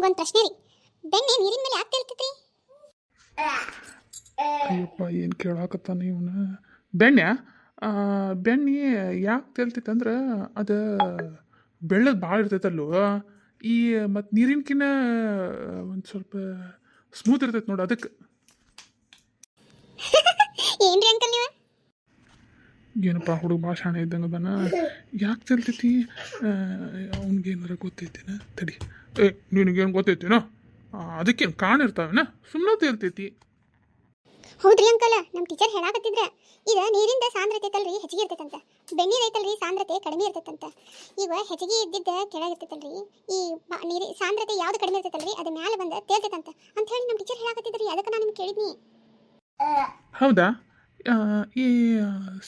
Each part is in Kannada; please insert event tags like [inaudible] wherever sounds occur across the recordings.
ನಮಗೊಂದು ಪ್ರಶ್ನೆ ರೀ. ಬೆಣ್ಣೆ ನೀರಿನ ಮೇಲೆ ಯಾಕೆ ತೇಲ್ತೈತ್ರಿ ಅಯ್ಯಪ್ಪ, ಏನು ಕೇಳಾಕತ್ತಾನೆ ಇವನ? ಬೆಣ್ಣೆ? ಬೆಣ್ಣೆ ಯಾಕೆ ತೇಲ್ತೈತೆ ಅದು ಬೆಳ್ಳದು ಭಾಳ ಇರ್ತೈತಲ್ಲೋ? ಈ ಮತ್ತು ನೀರಿನಕಿನ್ನ ಒಂದು ಸ್ವಲ್ಪ ಸ್ಮೂತ್ ಇರ್ತೈತೆ ನೋಡು ಅದಕ್ಕೆ ಏನ್ರಿ ಅಂಕಲ್ ನೀವು ಏನಪ್ಪ ಹುಡುಗ ಭಾಳ ಶಾಣೆ ಇದ್ದಂಗೆ ಅದಾನ? ಯಾಕೆ ತೆಲ್ತೈತಿ? ಅವ್ನಿಗೇನಾರ ಗೊತ್ತೈತೇನ? ತಡಿ. ಏ ನಿನಗೇನು ಗೊತ್ತೈತೇನೋ? ಅದಕ್ಕೇನು ಕಾಣ ಇರ್ತಾವೇನ? ಸುಮ್ಮನೆ ತೇಲ್ತೈತಿ ಹೌದ್ರಿ ಅಂಕಲ್ ನಮ್ಮ ಟೀಚರ್ ಹೇಳಾಕತ್ತಿದ್ರ ಈಗ ನೀರಿಂದ ಸಾಂದ್ರತೆ ಐತಲ್ರಿ ಹೆಚ್ಚಿಗೆ ಇರ್ತೈತಂತ. ಬೆಣ್ಣೀರ್ ಐತಲ್ರಿ ಸಾಂದ್ರತೆ ಕಡಿಮೆ ಇರ್ತೈತಂತ. ಈಗ ಹೆಚ್ಚಿಗೆ ಇದ್ದಿದ್ದ ಕೆಳಗೆ ಇರ್ತೈತಲ್ರಿ ಈ ನೀರಿ ಸಾಂದ್ರತೆ ಯಾವ್ದು ಕಡಿಮೆ ಇರ್ತೈತಲ್ರಿ ಅದು ಮ್ಯಾಲೆ ಬಂದ ತೇಲ್ತೈತಂತ ಅಂತ ಹೇಳಿ ನಮ್ಮ ಟೀಚರ್ ಹೇಳಾಕತ್ತಿದ್ರಿ ಅದಕ್ಕೆ ನಾನು ನಿಮ್ಗೆ ಕೇಳಿದ್ನಿ. ಹೌದಾ? ಈ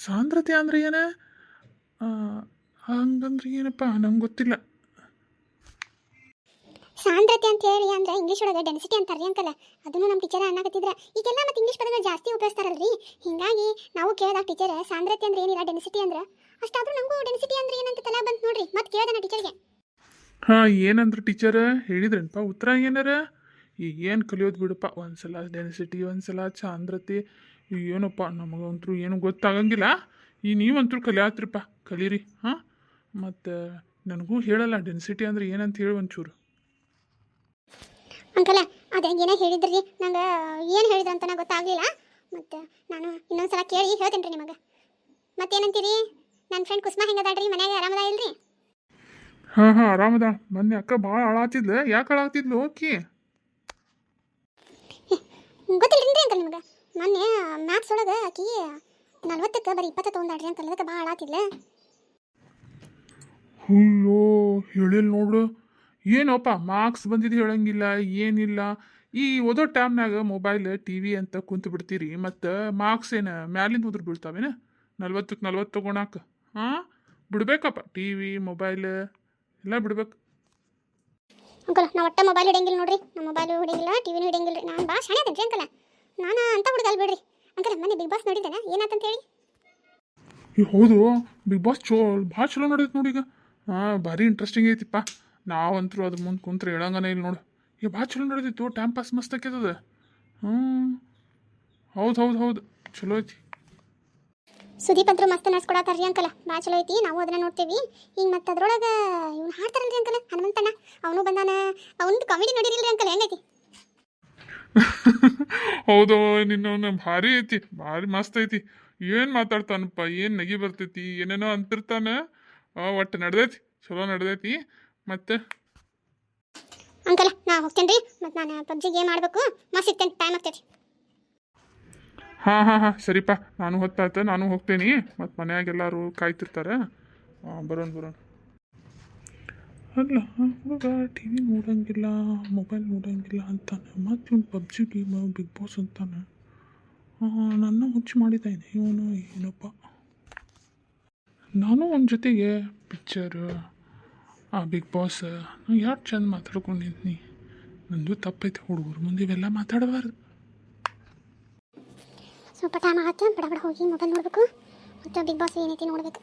ಸಾಂದ್ರತೆ ಅಂದ್ರೆ ಏನ? ಹಂಗಂದ್ರೆ ಏನಪ್ಪ ನಂಗೆ ಗೊತ್ತಿಲ್ಲ. ಸಾಂದ್ರತೆ ಅಂತ ಹೇಳಿ ಅಂದ್ರೆ ಇಂಗ್ಲಿಷ್ ಒಳಗೆ ಡೆನ್ಸಿಟಿ ಅಂತಾರ್ರಿ ಅಂಕಲ್. ಅದನ್ನು ನಮ್ಮ ಟೀಚರ್ ಅನ್ನಕತ್ತಿದ್ರ. ಈಗೆಲ್ಲ ಮತ್ತೆ ಇಂಗ್ಲಿಷ್ ಪದಗಳು ಜಾಸ್ತಿ ಉಪಯೋಗಿಸ್ತಾರಲ್ರಿ. ಹಿಂಗಾಗಿ ನಾವು ಕೇಳಿದಾಗ ಟೀಚರ್ ಸಾಂದ್ರತೆ ಅಂದ್ರೆ ಏನಿಲ್ಲ ಡೆನ್ಸಿಟಿ ಅಂದ್ರೆ. ಅಷ್ಟಾದ್ರೂ ನಮಗೂ ಡೆನ್ಸಿಟಿ ಅಂದ್ರೆ ಏನಂತ ತಲೆ ಬಂತು ನೋಡ್ರಿ ಮತ್ತೆ ಕೇಳ್ದೆ ನಾ ಟೀಚರ್ಗೆ ಹಾ ಏನಂದ್ರೆ ಟೀಚರ್ ಹೇಳಿದ್ರೇನಪ್ಪ ಉತ್ತರ ಏನಾರ? ಏನು ಕಲಿಯೋದು ಬಿಡಪ್ಪ ಒಂದ್ಸಲ ಡೆನ್ಸಿಟಿ ಒಂದ್ಸಲ ಸಾಂದ್ರತೆ. ಏನಪ್ಪ ನಮಗಂತೂ ಏನು ಗೊತ್ತಾಗಂಗಿಲ್ಲ. ಈ ನೀವಂತೂ ಕಲಿಯಾತ್ರಿಪ್ಪ ಕಲೀರಿ ಹಾಂ? ಮತ್ತು ನನಗೂ ಹೇಳಲ್ಲ ಡೆನ್ಸಿಟಿ ಅಂದ್ರೆ ಏನಂತ ಹೇಳಿ ಒಂಚೂರು. ಅಂಕಲ ಅದೇ ಏನೋ ಹೇಳಿದ್ರಿ ನಂಗೆ ಏನು ಹೇಳಿದ್ರು ಅಂತ ಗೊತ್ತಾಗ್ಲಿಲ್ಲ. ಮತ್ತು ನಾನು ಇನ್ನೊಂದ್ಸಲ ಕೇಳಿ ಹೇಳ್ತೇನೆ ರೀ ನಿಮಗೆ. ಮತ್ತೇನಂತೀರಿ? ನನ್ನ ಫ್ರೆಂಡ್ ಕುಸ್ಮಾ ಹೆಂಗದಾಳ್ರಿ? ಮನ್ಯಾಗ ಆರಾಮದ ಇಲ್ರಿ? ಹಾಂ ಹಾಂ ಆರಾಮದ. ಮೊನ್ನೆ ಅಕ್ಕ ಭಾಳ ಹಾಳಾತಿದ್ಲು ಯಾಕೆ ಹಾಳಾಗ್ತಿದ್ಲು? ಓಕೆ ರೀ ಅಂಕಲ್ ನಿಮಗೆ? ಮೊನ್ನೆ ಮ್ಯಾಥ್ಸ್ ಒಳಗೆ ಆಕಿ ನಲ್ವತ್ತಕ್ಕೆ ಬರೀ ಇಪ್ಪತ್ತು ತೊಗೊಂಡಾಡ್ರಿ ಅಂಕಲ್ ಅದಕ್ಕೆ ಭಾಳ ಆತಿಲ್ಲ ಅಯ್ಯೋ ಹೇಳಿಲ್ಲ ನೋಡು. ಏನಪ್ಪ ಮಾರ್ಕ್ಸ್ ಬಂದಿದ್ದು ಹೇಳಂಗಿಲ್ಲ ಏನಿಲ್ಲ. ಈ ಓದೋ ಟೈಮ್ನಾಗ ಮೊಬೈಲ್ ಟಿ ವಿ ಅಂತ ಕುಂತು ಬಿಡ್ತೀರಿ ಮತ್ತು ಮಾರ್ಕ್ಸ್ ಏನು ಮ್ಯಾಲಿಂದ ಉದ್ರ ಬೀಳ್ತಾವೇನ? ನಲ್ವತ್ತಕ್ಕೆ ನಲ್ವತ್ತು ತೊಗೊಳಕ್ಕೆ ಹಾಂ? ಬಿಡ್ಬೇಕಪ್ಪ ಟಿ ವಿ ಮೊಬೈಲ್ ಎಲ್ಲ ಬಿಡ್ಬೇಕು. ಅಂಕಲ್ ನಾ ಒಟ್ಟ ಮೊಬೈಲ್ ಹಿಡಿಯಂಗಿಲ್ಲ ನೋಡ್ರಿ. ನಮ್ಮ ಮೊಬೈಲ್ ಹಿಡಿಯಂಗಿಲ್ಲ ಟಿವಿನೂ ಹಿಡಿಯಂಗಿಲ್ಲ ರೀ ನಾನು ಭಾಳ ಶಾಣೆ ಅದೇನ್ರಿ ಅಂಕಲ್. ನಾನು ಅಂತ ಹುಡುಗ ಅಲ್ಲಿ ಬಿಡ್ರಿ. ಅಂಕಲ್ ಮನೆ ಬಿಗ್ ಬಾಸ್ ನೋಡಿದ್ದೇನೆ? ಏನಾತಂತ ಹೇಳಿ? ಈ ಹೌದು. ಬಿಗ್ ಬಾಸ್ ಚೋ ಭಾಳ ಚಲೋ ನೋಡೈತೆ ನೋಡಿ ಈಗ. ಹಾಂ ಭಾರಿ ಇಂಟ್ರೆಸ್ಟಿಂಗ್ ಐತಿಪ್ಪ. ನಾವಂತರೂ ಅದ್ರ ಮುಂದೆ ಕುಂತ್ರೆ ಹೇಳಂಗನೇ ಇಲ್ಲ ನೋಡು. ಈಗ ಭಾಳ ಚಲೋ ನಡೆದಿತ್ತು. ಟೈಮ್ ಪಾಸ್ ಮಸ್ತ್ ಆಕೈತದ ಹ್ಞೂ ಹೌದು ಹೌದು ಹೌದು. ಚಲೋ ಐತಿ. ಸುದೀಪ್ ಅಂತರೂ ಮಸ್ತ್ ನಡ್ಸ್ಕೊಡತ್ತಾರ್ರಿ ಅಂಕಲ. ಭಾಳ ಚಲೋ ಐತಿ. ನಾವು ಅದನ್ನ ನೋಡ್ತೀವಿ. ಈಗ ಮತ್ತೆ ಅದ್ರೊಳಗೆ ಇವ್ನು ಹಾಡ್ತಾರಲ್ರಿ ಅಂಕಲ ಹನುಮಂತಣ್ಣ. ಅವನು ಬಂದಾನ. ಅವನದು ಕಾಮಿಡಿ ನೋಡಿರಿಲ್ರಿ ಅಂಕಲ್. ಹೆಂಗೈತಿ? [laughs] ಹೌದು ನಿನ್ನ ಭಾರಿ ಐತಿ ಭಾರಿ ಮಸ್ತ್ ಐತಿ. ಏನು ಮಾತಾಡ್ತಾನಪ್ಪ ಏನು ನಗಿ ಬರ್ತೈತಿ ಏನೇನೋ ಅಂತಿರ್ತಾನ. ಒಟ್ಟು ನಡ್ದೈತಿ ಚಲೋ ನಡ್ದೈತಿ. ಮತ್ತೆ? ಅಂಕಲ್ ನಾ ಹೋಗ್ತೇನೆ ರೀ ಮತ್ತು ನಾನು ಪಬ್ಜಿ ಗೇಮ್ ಆಡಬೇಕು. ಮಸ್ತ್ ಸಿಗ್ತೇನೆ ಟೈಮ್ ಆಗ್ತೈತಿ. ಹಾಂ ಹಾಂ ಹಾಂ ಸರಿಪ್ಪ ನಾನು ಹೊತ್ತಾಯ್ತು ನಾನು ಹೋಗ್ತೇನೆ. ಮತ್ತು ಮನೆಯಾಗೆಲ್ಲರೂ ಕಾಯ್ತಿರ್ತಾರೆ. ಬರೋಣ ಬರೋಣ. ಅಲ್ಲ ಹುಡುಗ ಟಿ ವಿ ನೋಡೋಂಗಿಲ್ಲ ಮೊಬೈಲ್ ನೋಡೋಂಗಿಲ್ಲ ಅಂತಾನೆ. ಮತ್ತು ಇವ್ನು ಪಬ್ಜಿ ಗೇಮ್ ಬಿಗ್ ಬಾಸ್ ಅಂತಾನೆ. ನನ್ನ ಹುಚ್ಚು ಮಾಡಿದ್ದಾನೆ ಇವನು, ಏನಪ್ಪ? ನಾನು ಅವನ ಜೊತೆಗೆ ಪಿಕ್ಚರು ಆ ಬಿಗ್ ಬಾಸ್ ಯಾರು ಚಂದ ಮಾತಾಡ್ಕೊಂಡಿದ್ನಿ? ನಂದು ತಪ್ಪೈತೆ ಹುಡುಗರು, ಮುಂದೆ ಇವೆಲ್ಲ ಮಾತಾಡಬಾರ್ದು. ಸ್ವಲ್ಪ ಟೈಮ್ ಆಗುತ್ತೆ ಬಡ ಬಡ ಹೋಗಿ ಮೊಬೈಲ್ ನೋಡಬೇಕು. ಮತ್ತು ಬಿಗ್ ಬಾಸ್ ಏನೈತಿ ನೋಡ್ಬೇಕು.